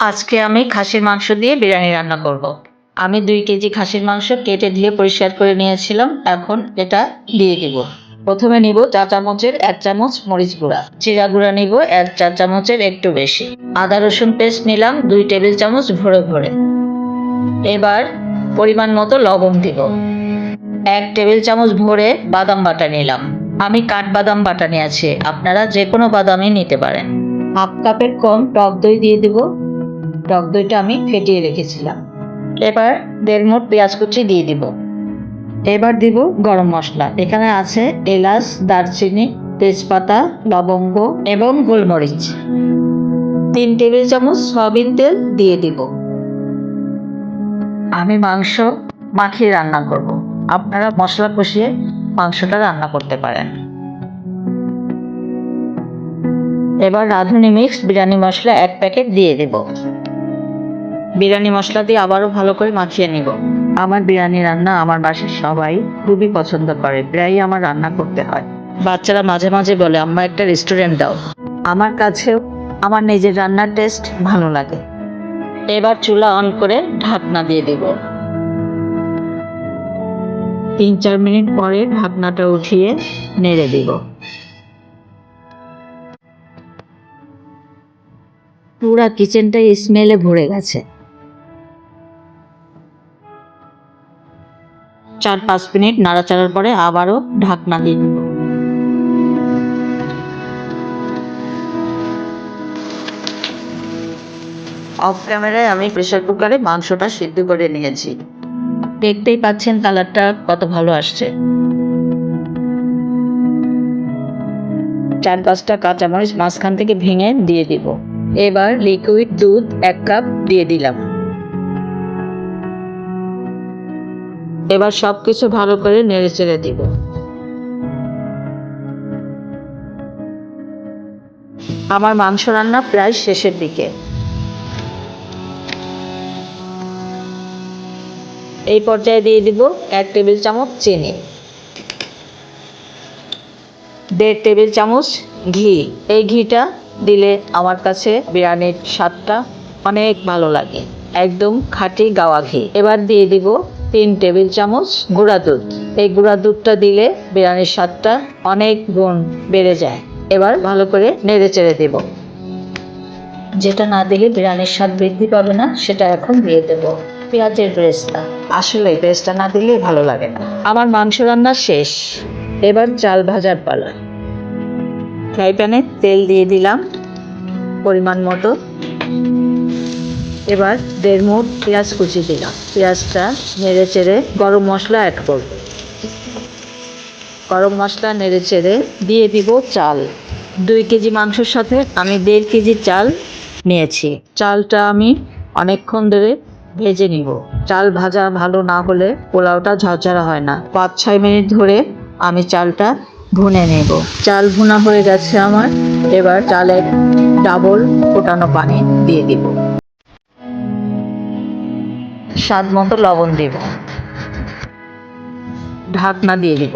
আজকে আমি খাসির মাংস দিয়ে বিরিয়ানি রান্না করব। আমি দুই কেজি খাসির মাংস কেটে ধুয়ে পরিষ্কার করে নিয়েছিলাম। এখন এটা দিয়ে দিব। প্রথমে নিব চা চামচের এক চামচ মরিচ গুঁড়া। জিরা গুঁড়া নিব এক চা চামচের একটু বেশি। আদা রসুন পেস্ট নিলাম দুই টেবিল চামচ ভরে ভরে। এবার পরিমাণ মতো লবণ দিব। এক টেবিল চামচ ভরে বাদাম বাটা নিলাম। আমি কাঠবাদাম বাটা নিয়েছি। আপনারা যে কোনো বাদামই নিতে পারেন। হাফ কাপের কম টক দই দিয়ে দিব। টক দইটা আমি ফেটিয়ে রেখেছিলাম। এবার দেড় মোট পেঁয়াজ কুচি দিয়ে দিব। এবার দিব গরম মশলা। এখানে আছে এলাচ, দারচিনি, তেজপাতা, লবঙ্গ এবং গোলমরিচ। তিন টেবিল চামচ সয়াবিন তেল দিয়ে দিব। আমি মাংস মাখিয়ে রান্না করব। আপনারা মশলা কষিয়ে মাংসটা রান্না করতে পারেন। এবার রাঁধুনি মিক্স বিরিয়ানি মশলা এক প্যাকেট দিয়ে দেব। বিরিয়ানি মশলা দিয়ে আবারও ভালো করে মাখিয়ে নিব। আমার বিরিয়ানি রান্না আমার বাসার সবাই খুবই পছন্দ করে প্রায়ই আমার রান্না করতে হয়। বাচ্চারা মাঝে মাঝে বলে আম্মা একটা রেস্টুরেন্ট দাও। আমার কাছেও আমার নিজের রান্নার টেস্ট ভালো লাগে। এবার চুলা অন করে ঢাকনা দিয়ে দেব। তিন চার মিনিট পরে ঢাকনাটা উঠিয়ে নেড়ে দিব। পুরা কিচেনটা স্মেলে ভরে গেছে। চার পাঁচ মিনিট নাড়াচাড়ার পরে আবারও ঢাকনা দিয়ে দিব। অফ ক্যামেরায় আমি প্রেশার কুকারে মাংসটা সিদ্ধ করে নিয়েছি। দেখতেই পাচ্ছেন কালারটা কত ভালো আসছে। চার পাঁচটা কাঁচামরিচ মাঝখান থেকে ভেঙে দিয়ে দিব। এবার লিকুইড দুধ এক কাপ দিয়ে দিলাম। এবার সবকিছু ভালো করে নেড়ে চেড়ে দিব। আমার মাংস রান্না প্রায় শেষের দিকে। এই পর্যায়ে দিয়ে দিব এক টেবিল চামচ চিনি, দেড় টেবিল চামচ ঘি। এই ঘিটা দিলে আমার কাছে বিরিয়ানির স্বাদটা অনেক ভালো লাগে। একদম খাঁটি গাওয়া ঘি। এবার দিয়ে দিব তিন টেবিল চামচ গুঁড়া দুধ। এই গুঁড়া দুধটা দিলে বিরিয়ানির স্বাদটা অনেক গুণ বেড়ে যায়। এবার ভালো করে নেড়ে চেড়ে দেব। যেটা না দিলে বিরিয়ানির স্বাদ বৃদ্ধি পাবে না, সেটা এখন দিয়ে দেব। পেঁয়াজের পেস্টটা আসলে পেস্টটা না দিলে ভালো লাগে না। আমার মাংস রান্না শেষ। এবার চাল ভাজার পালা। ফ্রাই প্যানে তেল দিয়ে দিলাম। পরিমাণ মতো এবার দেড় মুঠ পেঁয়াজ কুচি দিলাম। পেঁয়াজটা নেড়ে চেড়ে গরম মশলা অ্যাড করব। গরম মশলা নেড়ে চেড়ে দিয়ে দিব চাল। দুই কেজি মাংসের সাথে আমি দেড় কেজি চাল নিয়েছি। চালটা আমি অনেকক্ষণ ধরে ভেজে নিব। চাল ভাজা ভালো না হলে পোলাওটা ঝরঝরা হয় না। পাঁচ, ছয় মিনিট ধরে আমি চালটা ভুনে নেব। চাল ভুনা হয়ে গেছে আমার। এবার চালের ডাবল ফোটানো পানি দিয়ে দিব। স্বাদ মতো লবণ দিব। ঢাকনা দিয়ে দিব।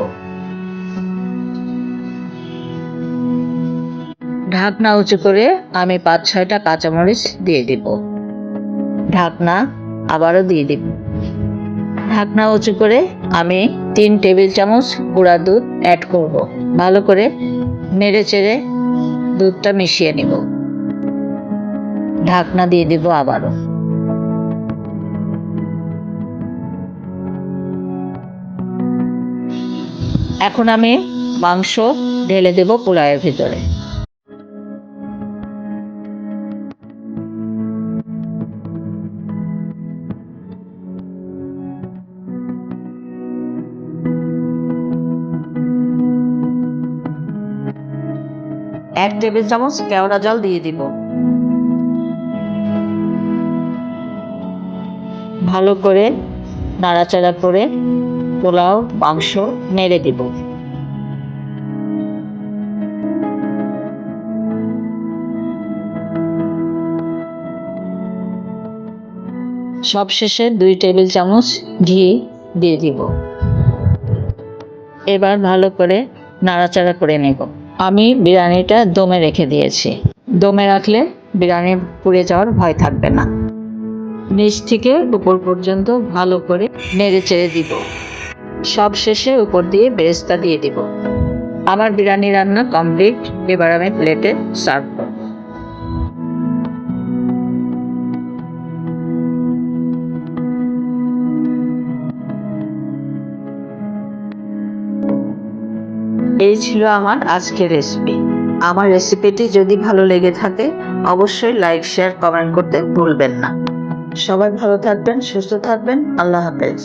ঢাকনা উঁচু করে আমি পাঁচ, ছয়টা কাঁচামরিচ দিয়ে দিব। ঢাকনা আবারও দিয়ে দিব। ঢাকনা উঁচু করে আমি তিন টেবিল চামচ গুঁড়া দুধ অ্যাড করব। ভালো করে নেড়ে চেড়ে দুধটা মিশিয়ে নিব। ঢাকনা দিয়ে দিব আবারও। এখন আমি মাংস ঢেলে দেব পোলাওয়ের ভিতরে। এক টেবিল চামচ কেওড়া জল দিয়ে দিব। ভালো করে নাড়াচাড়া করে পোলাও, মাংস নেড়ে দিব। সবশেষে দুই টেবিল চামচ ঘি দিয়ে দিব। এবার ভালো করে নাড়াচাড়া করে নেব। আমি বিরিয়ানিটা দমে রেখে দিয়েছি। দমে রাখলে বিরিয়ানি পুড়ে যাওয়ার ভয় থাকবে না। নিচ থেকে উপর পর্যন্ত ভালো করে নেড়ে চেড়ে দিব। সব শেষে উপর দিয়ে বেরেস্তা দিয়ে দিব। আমার বিরিয়ানি রান্না কমপ্লিট, এবার আমি প্লেটে সার্ভ এই ছিল আমার আজকের রেসিপি আমার রেসিপিটি যদি ভালো লেগে থাকে, অবশ্যই লাইক শেয়ার কমেন্ট করতে ভুলবেন না। সবাই ভালো থাকবেন, সুস্থ থাকবেন। আল্লাহ হাফেজ।